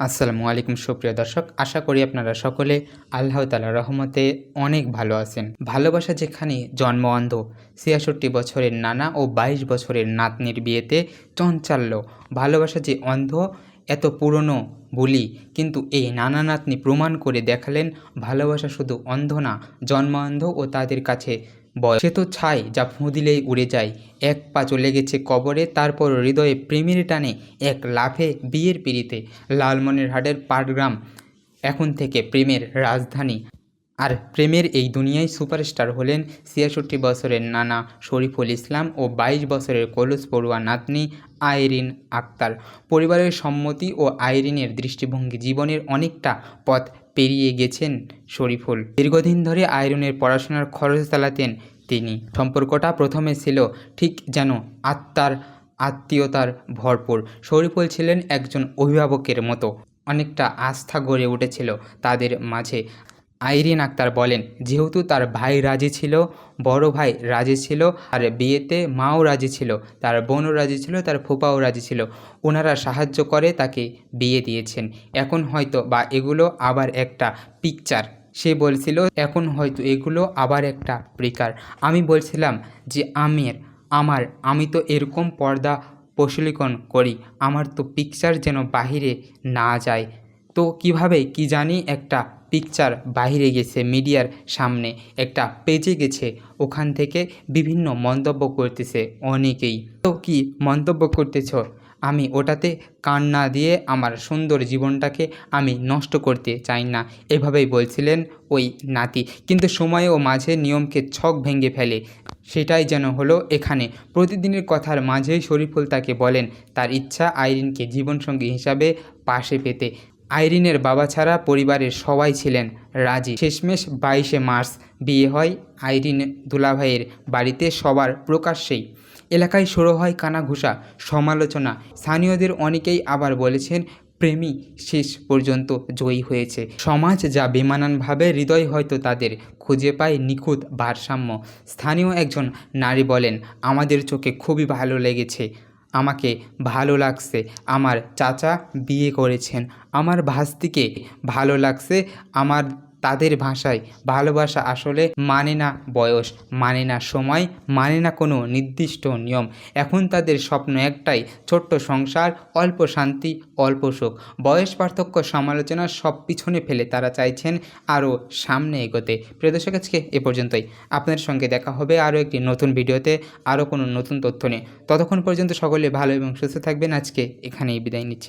আসসালামু আলাইকুম, সুপ্রিয় দর্শক। আশা করি আপনারা সকলে আল্লাহ তালা রহমতে অনেক ভালো আছেন। ভালোবাসা যেখানে জন্ম অন্ধ ছিয়াষট্টি বছরের নানা ও বাইশ বছরের নাতনির বিয়েতে চঞ্চাল্য। ভালোবাসা যে অন্ধ, এত পুরনো বলি। কিন্তু এই নানা নাতনি প্রমাণ করে দেখালেন, ভালোবাসা শুধু অন্ধ না জন্ম অন্ধ ও তাদের কাছে বয় সে তো ছাই যা ফুঁ দিলেই উড়ে যায়। এক পা চলে গেছে কবরে, তারপর হৃদয়ে প্রেমের টানে এক লাফে বিয়ের পিড়িতে। লালমনিরহাটের পাটগ্রাম এখন থেকে প্রেমের রাজধানী। আর প্রেমের এই দুনিয়ায় সুপারস্টার হলেন ছিয়াষট্টি বছরের নানা শরীফুল ইসলাম ও বাইশ বছরের কলস পড়ুয়া নাতনি আইরিন আক্তার। পরিবারের সম্মতি ও আইরিনের দৃষ্টিভঙ্গি জীবনের অনেকটা পথ পেরিয়ে গেছেন শরীফুল। দীর্ঘদিন ধরে আয়রনের পড়াশোনার খরচ চালাতেন তিনি। সম্পর্কটা প্রথমে ছিল ঠিক যেন আত্মার আত্মীয়তার ভরপুর। শরীফুল ছিলেন একজন অভিভাবকের মতো। অনেকটা আস্থা গড়ে উঠেছিল তাদের মাঝে। আইরিন আক্তার বলেন, যেহেতু তার ভাই রাজি ছিল, বড় ভাই রাজি ছিল, আর বিয়েতে মাও রাজি ছিল, তার বোনও রাজি ছিল, তার ফুপাও রাজি ছিল ওনারা সাহায্য করে তাকে বিয়ে দিয়েছেন। এখন হয়তো বা এগুলো আবার একটা পিকচার সে বলছিল, এখন হয়তো এগুলো আবার একটা প্রিকার আমি বলছিলাম যে, আমের, আমার, আমি তো এরকম পর্দা প্রচলিকন করি, আমার তো পিকচার যেন বাহিরে না যায়। তো কীভাবে কি জানি একটা পিকচার বাইরে গেছে মিডিয়ার সামনে। একটা পেজে গেছে, ওখান থেকে বিভিন্ন মন্তব্য করতেছে অনেকেই। তো কি মন্তব্য করতেছ? আমি ওটাতে কান না দিয়ে আমার সুন্দর জীবনটাকে আমি নষ্ট করতে চাই না। এভাবেই বলছিলেন ওই নাতি। কিন্তু সময় ও মাঝে নিয়মকে ছক ভেঙে ফেলে। সেটাই যেন হলো এখানে। প্রতিদিনের কথার মাঝেই শরীফুল তাকে বলেন, তার ইচ্ছা আইরিনকে জীবনসঙ্গী হিসাবে পাশে পেতে। আইরিনের বাবা ছাড়া পরিবারের সবাই ছিলেন রাজি। শেষমেশ বাইশে মার্চ বিয়ে হয় আইরিন দুলাভাইয়ের বাড়িতে সবার প্রকাশ্যেই। এলাকায় শুরু হয় কানাঘুষা সমালোচনা। স্থানীয়দের অনেকেই আবার বলেছেন প্রেমী শেষ পর্যন্ত জয়ী হয়েছে। সমাজ যা বেমানানভাবে হৃদয় হয়তো তাদের খুঁজে পায় নিখুঁত ভারসাম্য। স্থানীয় একজন নারী বলেন, আমাদের চোখে খুবই ভালো লেগেছে। আমাকে ভালো লাগছে। আমার চাচা বিয়ে করেছেন। আমার ভাস্তিকে ভালো লাগছে। আমার তাদের ভাষায়। ভালোবাসা আসলে মানে না বয়স মানে না সময় মানে না কোনো নির্দিষ্ট নিয়ম। এখন তাদের স্বপ্ন একটাই, ছোট্ট সংসার, অল্প শান্তি, অল্প সুখ। বয়স, পার্থক্য, সমালোচনা সব পিছনে ফেলে তারা চাইছেন আরও সামনে এগোতে। প্রিয় দর্শক, আজকে এ পর্যন্তই। আপনাদের সঙ্গে দেখা হবে আরও একটি নতুন ভিডিওতে, আরও কোনো নতুন তথ্য নিয়ে। ততক্ষণ পর্যন্ত সকলে ভালো এবং সুস্থ থাকবেন। আজকে এখানেই বিদায় নিচ্ছি।